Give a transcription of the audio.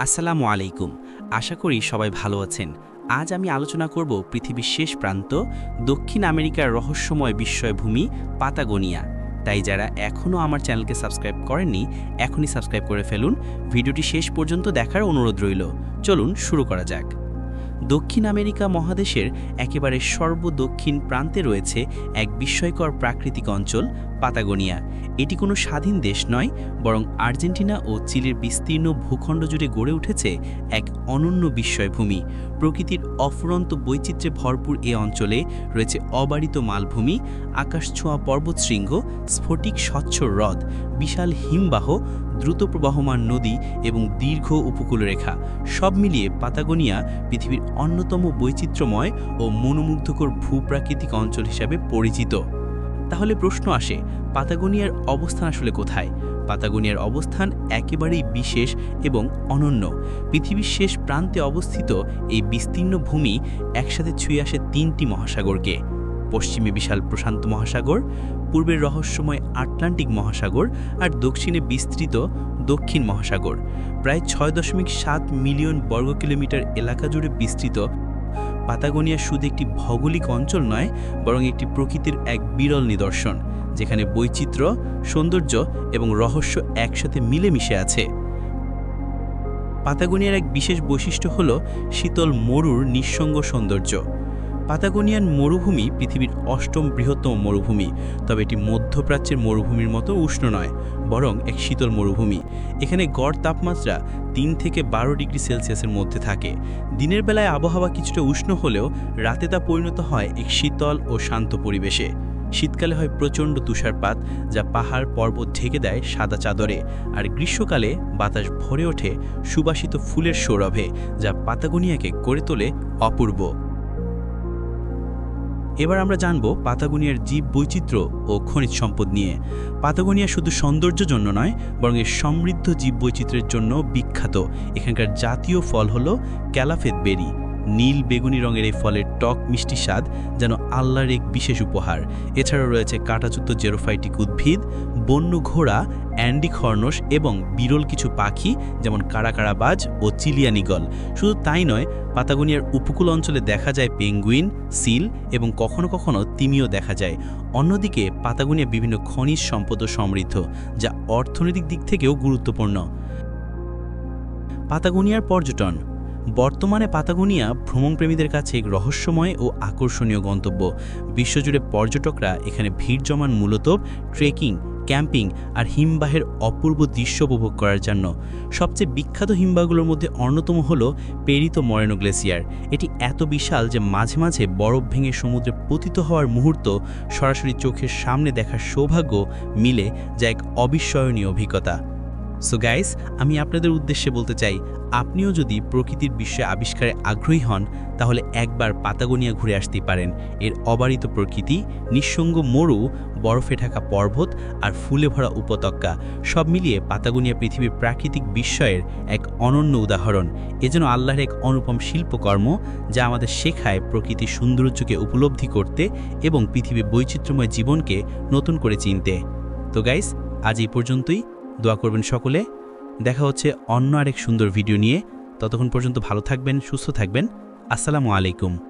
আসসালামু আলাইকুম। আশা করি সবাই ভালো আছেন। আজ আমি আলোচনা করব পৃথিবীর শেষ প্রান্ত, দক্ষিণ আমেরিকার রহস্যময় বিস্ময়ভূমি পাতাগোনিয়া। তাই যারা এখনও আমার চ্যানেলকে সাবস্ক্রাইব করেননি, এখনই সাবস্ক্রাইব করে ফেলুন। ভিডিওটি শেষ পর্যন্ত দেখার অনুরোধ রইল। চলুন শুরু করা যাক। দক্ষিণ আমেরিকা মহাদেশের একেবারে সর্বদক্ষিণ প্রান্তে রয়েছে এক বিস্ময়কর প্রাকৃতিক অঞ্চল, পাতাগোনিয়া। এটি কোনো স্বাধীন দেশ নয়, বরং আর্জেন্টিনা ও চিলির বিস্তীর্ণ ভূখণ্ড জুড়ে গড়ে উঠেছে এক অনন্য বিস্ময়ভূমি। প্রকৃতির অফুরন্ত বৈচিত্র্যে ভরপুর এ অঞ্চলে রয়েছে অবারিত মালভূমি, আকাশছোঁয়া পর্বতশৃঙ্গ, স্ফটিক স্বচ্ছ হ্রদ বিশাল হিমবাহ, দ্রুত প্রবাহমান নদী এবং দীর্ঘ উপকূলরেখা, সব মিলিয়ে পাতাগোনিয়া পৃথিবীর অন্যতম বৈচিত্র্যময় ও মনোমুগ্ধকর ভূপ্রাকৃতিক অঞ্চল হিসাবে পরিচিত। তাহলে প্রশ্ন আসে, পাতাগোনিয়ার অবস্থান আসলে কোথায়? পাতাগোনিয়ার অবস্থান একেবারেই বিশেষ এবং অনন্য। পৃথিবীর শেষ প্রান্তে অবস্থিত এই বিস্তীর্ণ ভূমি একসাথে ছুঁয়ে আসে তিনটি মহাসাগরকে। পশ্চিমে বিশাল প্রশান্ত মহাসাগর পূর্বের রহস্যময় আটলান্টিক মহাসাগর আর দক্ষিণে বিস্তৃত দক্ষিণ মহাসাগর। প্রায় ছয় দশমিক সাত মিলিয়ন বর্গ কিলোমিটার এলাকা জুড়ে বিস্তৃত। পাতাগোনিয়া শুধু একটি ভৌগোলিক অঞ্চল নয়, বরং একটি প্রকৃতির এক বিরল নিদর্শন, যেখানে বৈচিত্র্য, সৌন্দর্য এবং রহস্য একসাথে মিলেমিশে আছে। পাতাগোনিয়ার এক বিশেষ বৈশিষ্ট্য হল শীতল মরুর নিঃসঙ্গ সৌন্দর্য। পাতাগোনিয়ান মরুভূমি পৃথিবীর অষ্টম বৃহত্তম মরুভূমি, তবে এটি মধ্যপ্রাচ্যের মরুভূমির মতো উষ্ণ নয়, বরং এক শীতল মরুভূমি। এখানে গড় তাপমাত্রা তিন থেকে বারো ডিগ্রি সেলসিয়াসের মধ্যে থাকে। দিনের বেলায় আবহাওয়া কিছুটা উষ্ণ হলেও রাতে তা পরিণত হয় এক শীতল ও শান্ত পরিবেশে। শীতকালে হয় প্রচণ্ড তুষারপাত, যা পাহাড় পর্বত ঢেকে দেয় সাদা চাদরে, আর গ্রীষ্মকালে বাতাস ভরে ওঠে সুবাসিত ফুলের সৌরভে, যা পাতাগোনিয়াকে করে তোলে অপূর্ব। এবার আমরা জানব পাতাগুনিয়ার জীব বৈচিত্র্য ও খনিজ সম্পদ নিয়ে। পাতাগুনিয়া শুধু সৌন্দর্য জন্য নয়, বরং এর সমৃদ্ধ জীব বৈচিত্র্যের জন্য বিখ্যাত। এখানকার জাতীয় ফল হল ক্যালাফেদ বেরি। নীল বেগুনি রঙের এই ফলের টক মিষ্টি স্বাদ যেন আল্লাহর এক বিশেষ উপহার। এছাড়াও রয়েছে কাঁটাযুক্ত জেরোফাইটিক উদ্ভিদ, বন্য ঘোড়া অ্যান্ডি খর্নস এবং বিরল কিছু পাখি যেমন কারাকারাবাজ ও চিলিয়ানিগল। শুধু তাই নয়, পাতাগুনিয়ার উপকূল অঞ্চলে দেখা যায় পেঙ্গুইন, সিল এবং কখনো কখনো তিমিও দেখা যায়। অন্যদিকে পাতাগুনিয়া বিভিন্ন খনিজ সম্পদ সমৃদ্ধ, যা অর্থনৈতিক দিক থেকেও গুরুত্বপূর্ণ। পাতাগুনিয়ার পর্যটন বর্তমানে পাতাগোনিয়া ভ্রমণপ্রেমীদের কাছে এক রহস্যময় ও আকর্ষণীয় গন্তব্য। বিশ্বজুড়ে পর্যটকরা এখানে ভিড় জমান মূলত ট্রেকিং, ক্যাম্পিং আর হিমবাহের অপূর্ব দৃশ্য উপভোগ করার জন্য। সবচেয়ে বিখ্যাত হিমবাহগুলোর মধ্যে অন্যতম হল পেরিত মরেনো গ্লেসিয়ার। এটি এত বিশাল যে মাঝে মাঝে বরফ ভেঙে সমুদ্রে পতিত হওয়ার মুহূর্ত সরাসরি চোখের সামনে দেখার সৌভাগ্য মিলে, যা এক অবিস্মরণীয় অভিজ্ঞতা। সো গাইস আমি আপনাদের উদ্দেশ্যে বলতে চাই, আপনিও যদি প্রকৃতির বিষয়ে আবিষ্কারে আগ্রহী হন, তাহলে একবার পাতাগোনিয়া ঘুরে আসতে পারেন। এর অবারিত প্রকৃতি, নিঃসঙ্গ মরু, বরফে ঢাকা পর্বত আর ফুলে ভরা উপত্যকা, সব মিলিয়ে পাতাগোনিয়া পৃথিবীর প্রাকৃতিক বিস্ময়ের এক অনন্য উদাহরণ। এজন্য আল্লাহর এক অনুপম শিল্পকর্ম, যা আমাদের শেখায় প্রকৃতির সৌন্দর্যকে উপলব্ধি করতে এবং পৃথিবীর বৈচিত্র্যময় জীবনকে নতুন করে চিনতে। তো গাইস আজ এই পর্যন্তই। দোয়া করবেন সকলে। দেখা হচ্ছে অন্য আরেক সুন্দর ভিডিও নিয়ে। ততক্ষণ পর্যন্ত ভালো থাকবেন, সুস্থ থাকবেন। আসসালামু আলাইকুম।